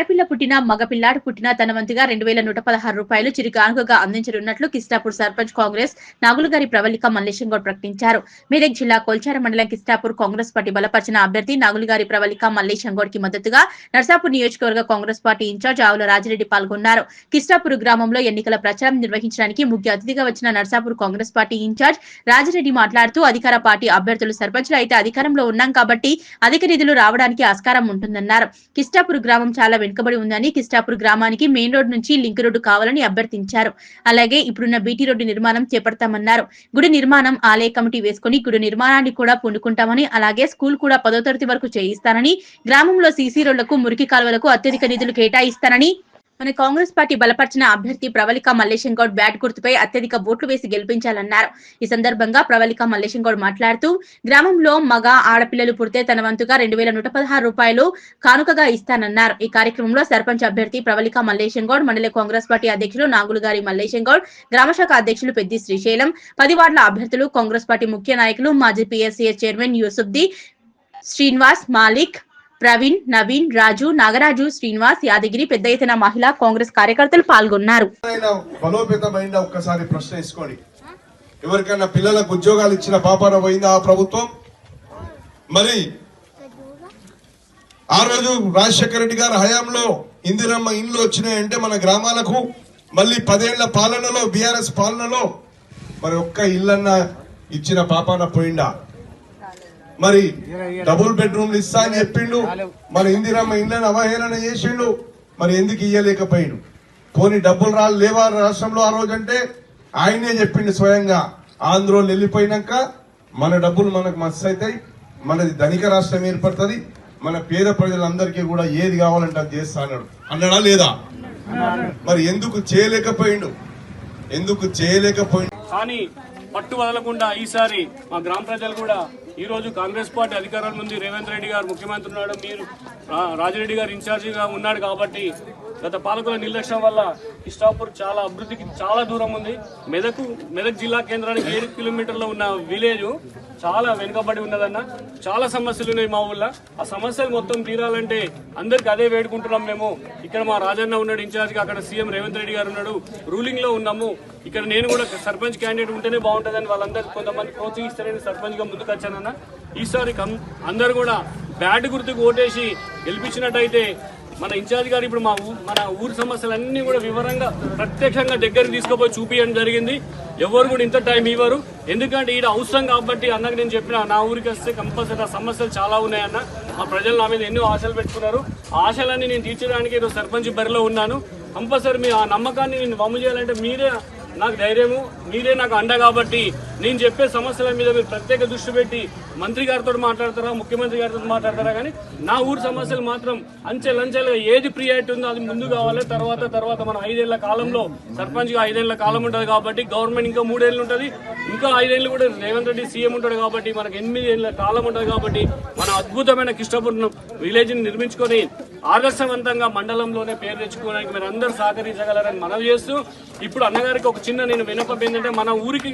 ఆడపిల్ల పుట్టినా మగపిల్లాడు పుట్టినా తన వంతుగా రెండు వేల నూట పదహారు రూపాయలు చిరు కానుకగా అందించనున్నట్లు కిస్టాపూర్ సర్పంచ్ కాంగ్రెస్ నాగులగారి ప్రవళిక మల్లేశం గౌడ్ ప్రకటించారు. మెదక్ జిల్లా కొల్చార మండలం కిస్టాపూర్ కాంగ్రెస్ పార్టీ బలపరిచిన అభ్యర్థి నాగులగారి ప్రవళిక మల్లేశం గౌడ్కి మద్దతుగా నర్సాపూర్ నియోజకవర్గ కాంగ్రెస్ పార్టీ ఇన్ఛార్జ్ ఆవుల రాజిరెడ్డి పాల్గొన్నారు. కిస్టాపూర్ గ్రామంలో ఎన్నికల ప్రచారం నిర్వహించడానికి ముఖ్య అతిథిగా వచ్చిన Narsapur Congress party incharge Rajireddy మాట్లాడుతూ అధికార పార్టీ అభ్యర్థులు సర్పంచ్లు అయితే అధికారంలో ఉన్నాం కాబట్టి అధిక నిధులు రావడానికి ఆస్కారం ఉంటుందన్నారు. కిస్టాపూర్ గ్రామం చాలా వెనుకబడి ఉందని కిస్టాపూర్ గ్రామానికి మెయిన్ రోడ్ నుంచి లింక్ రోడ్డు కావాలని అభ్యర్థించారు. అలాగే ఇప్పుడున్న బీటీ రోడ్డు నిర్మాణం చేపడతామన్నారు. గుడి నిర్మాణం ఆలయ కమిటీ వేసుకుని గుడి నిర్మాణాన్ని కూడా పూనుకుంటామని అలాగే స్కూల్ కూడా పదో తరగతి వరకు చేయిస్తానని గ్రామంలో సీసీ రోడ్లకు మురికి కాలువలకు అత్యధిక నిధులు కేటాయిస్తానని మన కాంగ్రెస్ పార్టీ బలపరిచిన అభ్యర్థి ప్రవళిక మల్లేశం గౌడ్ బ్యాట్ గుర్తుపై అత్యధిక ఓట్లు వేసి గెలిపించాలన్నారు. ఈ సందర్భంగా ప్రవళిక మల్లేశం గౌడ్ మాట్లాడుతూ గ్రామంలో మగ ఆడపిల్లలు పుడితే తన వంతుగా రెండు వేల నూట పదహారు రూపాయలు కానుకగా ఇస్తానన్నారు. ఈ కార్యక్రమంలో సర్పంచ్ అభ్యర్థి ప్రవళిక మల్లేశం గౌడ్ మండల కాంగ్రెస్ పార్టీ అధ్యక్షులు నాగులుగారి మల్లేశం గౌడ్ గ్రామశాఖ అధ్యక్షులు పెద్ది శ్రీశైలం పది వార్డుల అభ్యర్థులు కాంగ్రెస్ పార్టీ ముఖ్య నాయకులు మాజీ పిఎస్సీఎస్ చైర్మన్ యూసుఫ్ది శ్రీనివాస్ మాలిక్ ప్రవీణ్ నవీన్ రాజు నాగరాజు శ్రీనివాస్ యాదగిరి పెద్ద ఎత్తున మహిళా కాంగ్రెస్ కార్యకర్తలు పాల్గొన్నారు. ఎవరైనా ఒక్కసారి ప్రశ్న ఎవరికైనా పిల్లలకు ఉద్యోగాలు ఇచ్చిన పాపాన పోయిందా ఆ ప్రభుత్వం? మరి ఆ రోజు రాజశేఖర రెడ్డి గారి హయాంలో ఇందిరమ్మ ఇండ్లు వచ్చినాయంటే మన గ్రామాలకు మళ్ళీ పదేళ్ళ పాలనలో బీఆర్ఎస్ పాలనలో మరి ఒక్క ఇల్లన్నా ఇచ్చిన పాపాన పోయిందా? మరి డబుల్ బెడ్రూమ్లు ఇస్తా అని చెప్పిండు. మరి ఇందిరమ్మ ఇండ్లను అవహేళన చేసిండు. మరి ఎందుకు ఇయ్యలేకపోయిండు? పోనీ డబ్బులు రా లేవా రాష్ట్రంలో ఆ రోజంటే? ఆయనే చెప్పిండు స్వయంగా. ఆంధ్రోలు వెళ్ళిపోయినాక మన డబ్బులు మనకు మస్తు అవుతాయి. మనది ధనిక రాష్ట్రం ఏర్పడుతుంది. మన పేద ప్రజలందరికీ కూడా ఏది కావాలంటే అది చేస్తా అన్నాడు. అన్నాడా లేదా? మరి ఎందుకు చేయలేకపోయిండు? ఎందుకు చేయలేకపోయిండు? కానీ పట్టు వదలకుండా ఈసారి మా గ్రామ ప్రజలు కూడా ఈ రోజు కాంగ్రెస్ పార్టీ అధికారంలో ఉంది రేవంత్ రెడ్డి గారు ముఖ్యమంత్రి ఉన్నాడు మీరు రా- రాజిరెడ్డి గారు ఇన్ఛార్జిగా ఉన్నాడు కాబట్టి గత పాలకుల నిర్లక్ష్యం వల్ల ఇష్టాపూర్ చాలా అభివృద్ధికి చాలా దూరం ఉంది. మెదక్ మెదక్ జిల్లా కేంద్రానికి ఏడు కిలోమీటర్లో ఉన్న విలేజ్ చాలా వెనుకబడి ఉన్నదన్న. చాలా సమస్యలు ఉన్నాయి మా ఊళ్ళో. ఆ సమస్యలు మొత్తం తీరాలంటే అందరికి అదే వేడుకుంటున్నాం మేము. ఇక్కడ మా రాజన్న ఉన్నాడు ఇన్ఛార్జ్గా అక్కడ సీఎం రేవంత్ రెడ్డి గారు ఉన్నాడు. రూలింగ్లో ఉన్నాము. ఇక్కడ నేను కూడా సర్పంచ్ క్యాండిడేట్ ఉంటేనే బాగుంటుందని వాళ్ళందరూ కొంతమంది ప్రోత్సహిస్తారని సర్పంచ్గా ముందుకు వచ్చానన్న. ఈసారి కం- కూడా బ్యాట్ గుర్తుకు ఓటేసి గెలిపించినట్టయితే మన ఇన్ఛార్జ్ గారు ఇప్పుడు మా ఊ- మన ఊరి సమస్యలన్నీ కూడా వివరంగా ప్రత్యక్షంగా దగ్గరికి తీసుకుపోయి చూపించడం జరిగింది. ఎవరు కూడా ఇంత టైం ఇవ్వరు. ఎందుకంటే ఈడ అవసరం కాబట్టి అన్నకు నేను చెప్పిన నా ఊరికి వస్తే కంపల్సరీ ఆ సమస్యలు చాలా ఉన్నాయన్న. మా ప్రజలు నా మీద ఎన్నో ఆశలు పెట్టుకున్నారు. ఆశలన్నీ నేను తీర్చడానికి ఈరోజు సర్పంచ్ బరిలో ఉన్నాను. కంపల్సరీ మీ ఆ నమ్మకాన్ని నేను వమ్ము చేయాలంటే మీరే నాకు ధైర్యము మీరే నాకు అండ కాబట్టి నేను చెప్పే సమస్యల మీద మీరు ప్రత్యేక దృష్టి పెట్టి మంత్రి గారితో మాట్లాడతారా ముఖ్యమంత్రి గారితో మాట్లాడతారా కానీ నా ఊరి సమస్యలు మాత్రం అంచెలంచెలుగా ఏది ప్రియారిటీ ఉందో అది ముందు కావాలి. తర్వాత తర్వాత మనం ఐదేళ్ళ కాలంలో సర్పంచ్ ఐదేళ్ళ కాలం ఉంటుంది కాబట్టి గవర్నమెంట్ ఇంకా మూడేళ్ళు ఉంటుంది. ఇంకా ఐదేళ్ళు కూడా రేవంత్ రెడ్డి సీఎం ఉంటాడు కాబట్టి మనకు ఎనిమిది ఏళ్ళ కాలం ఉంటుంది కాబట్టి మన అద్భుతమైన కిష్టపూర్ణ విలేజ్ని నిర్మించుకొని ఆదర్శవంతంగా మండలంలోనే పేరు తెచ్చుకోవడానికి మీరు అందరూ సహకరించగలరని మనవి చేస్తూ ఇప్పుడు అన్నగారికి ఒక చిన్న నేను వినపం ఏంటంటే మన ఊరికి